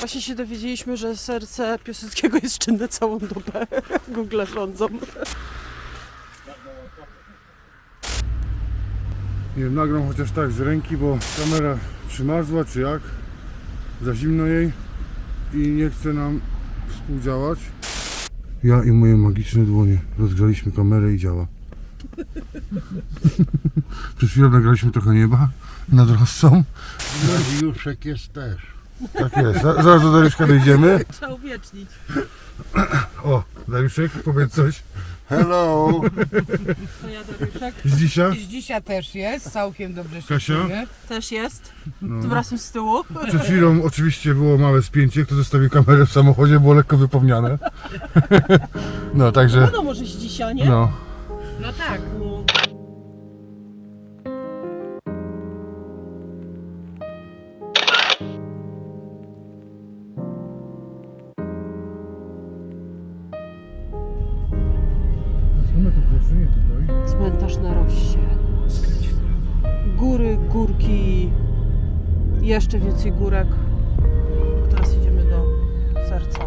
Właśnie się dowiedzieliśmy, że serce Piłsudskiego jest czynne całą dobę. Google rządzą. Nie wiem, nagram chociaż tak z ręki, bo kamera przymarzła, czy jak. Za zimno jej i nie chce nam współdziałać. Ja i moje magiczne dłonie rozgrzaliśmy kamerę i działa. Przed chwilą nagraliśmy trochę nieba nad Rossą. Juszek jest też. Tak jest, Za- zaraz do Dariuszka dojdziemy. Trzeba uwiecznić. O, Dariuszek, powiedz coś Hello! To ja Dariuszek. z dzisiaj. Z dzisiaj też jest, całkiem dobrze się Kasia? czuje. Też jest. No. Tym razem z tyłu. Przed chwilą oczywiście było małe spięcie, kto zostawił kamerę w samochodzie, było lekko wypomniane. No, także, No może z dzisiaj, nie? no. No tak. No. Cmentarz na Roście. Góry, górki, jeszcze więcej górek. Teraz idziemy do serca.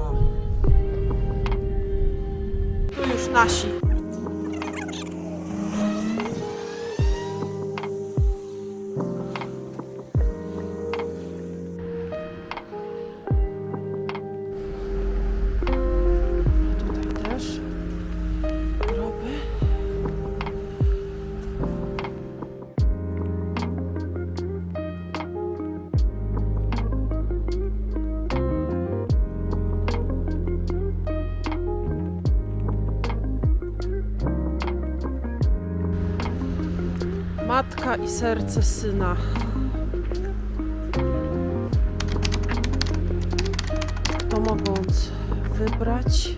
Tu już nasi. Matka i serce syna. Kto mogąc wybrać,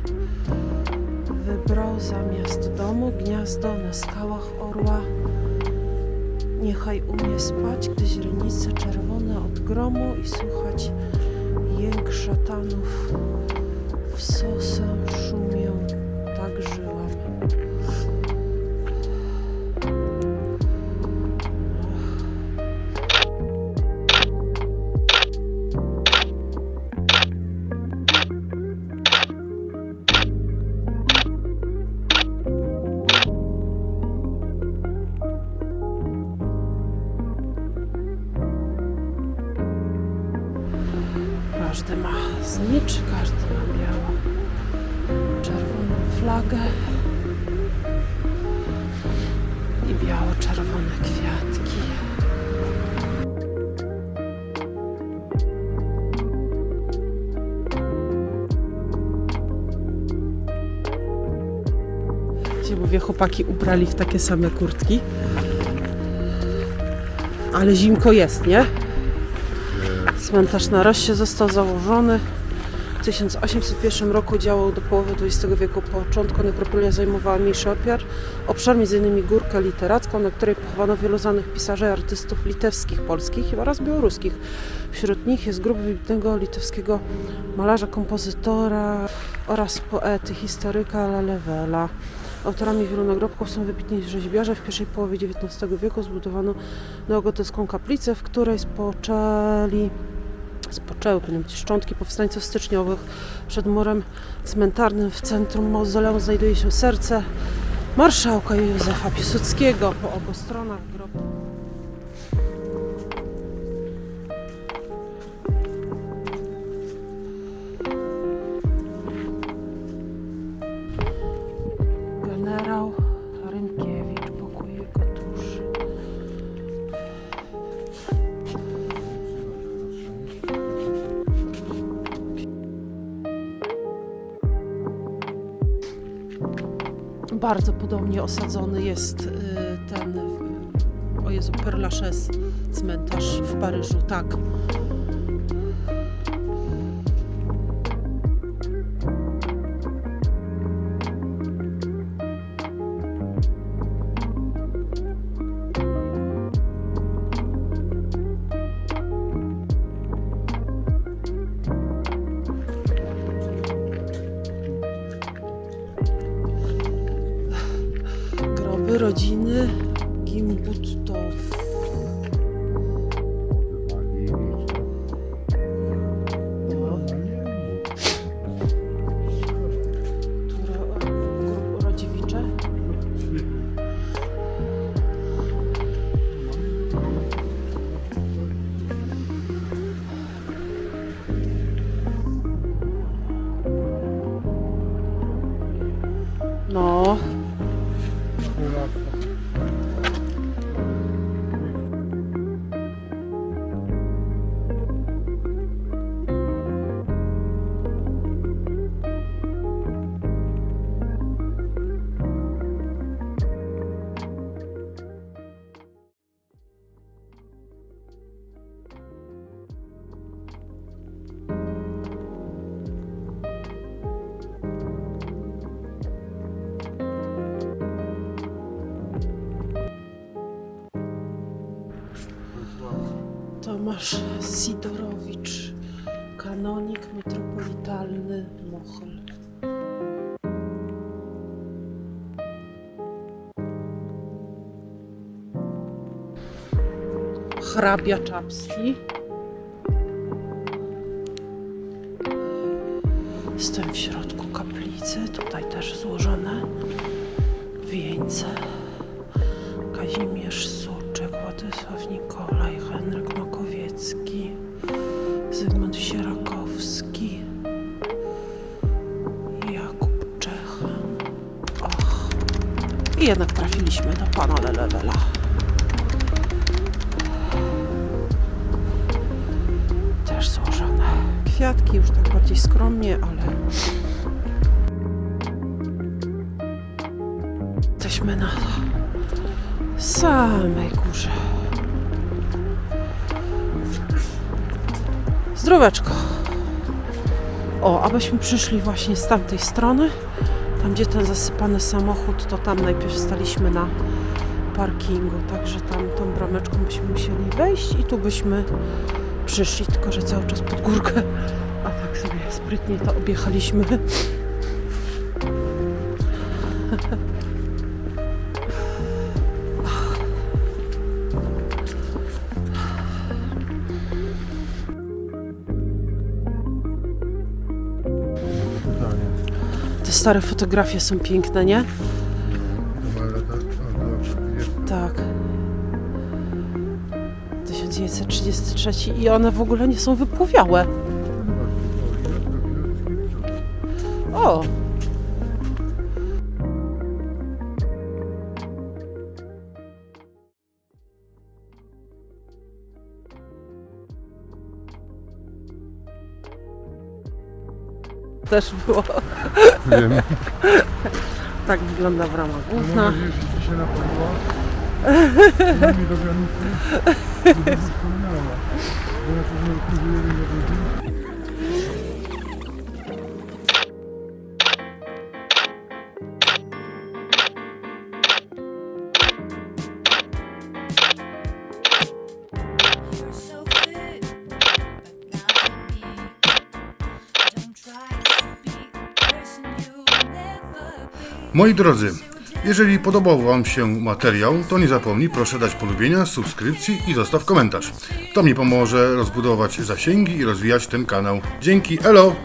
wybrał zamiast domu gniazdo na skałach orła. Niechaj umie spać, gdy źrenice czerwone od gromu i słuchać jęk szatanów. W sosę Każdy ma znicz, każdy ma białą, czerwoną flagę i biało-czerwone kwiatki. Się mówię, chłopaki ubrali w takie same kurtki. Ale zimko jest, nie? Cmentarz na Roście został założony w 1801 roku. Działał do połowy XX wieku. Początku nekropolia zajmowała mniejszy opiar, obszar m.in. górkę literacką, na której pochowano wielu znanych pisarzy i artystów litewskich, polskich oraz białoruskich. Wśród nich jest grupa wybitnego litewskiego malarza, kompozytora oraz poety, historyka Lalewela. Autorami wielu nagrobków są wybitni rzeźbiarze. W pierwszej połowie XIX wieku zbudowano neogotycką kaplicę, w której spoczęli spoczęły powinny być szczątki powstańców styczniowych. Przed murem cmentarnym w centrum mauzoleum znajduje się serce marszałka Józefa Piłsudskiego. Po obu stronach grobu Bardzo podobnie osadzony jest y, ten, y, o Jezu, Père Lachaise cmentarz w Paryżu, tak. Rodziny Gimbuttow. Tomasz Sidorowicz, kanonik metropolitalny Mochel. Hrabia Czapski. Jestem w środku kaplicy, tutaj też złożone wieńce. Kazimierz Suczek, Władysław Nikolaj, I jednak trafiliśmy do pana Lelewela. Też złożone. Kwiatki już tak bardziej skromnie, ale jesteśmy na samej górze. Zdróweczko. O, abyśmy przyszli właśnie z tamtej strony, tam gdzie ten zasypany samochód, to tam najpierw staliśmy na parkingu, także tam tą brameczką byśmy musieli wejść i tu byśmy przyszli, tylko że cały czas pod górkę, a tak sobie sprytnie to objechaliśmy. Stare fotografie są piękne, nie? Tak. 1933 i one w ogóle nie są wypłowiałe. O! Też było. Wiem. Tak wygląda brama Mam główna. nadzieję, że ci się napadła. Nie do wianuty. Żeby wspominała. Bo na pewno odkurzyłem na ludzi. Moi drodzy, jeżeli podobał Wam się materiał, to nie zapomnij proszę dać polubienia, subskrypcji i zostaw komentarz. To mi pomoże rozbudować zasięgi i rozwijać ten kanał. Dzięki, elo!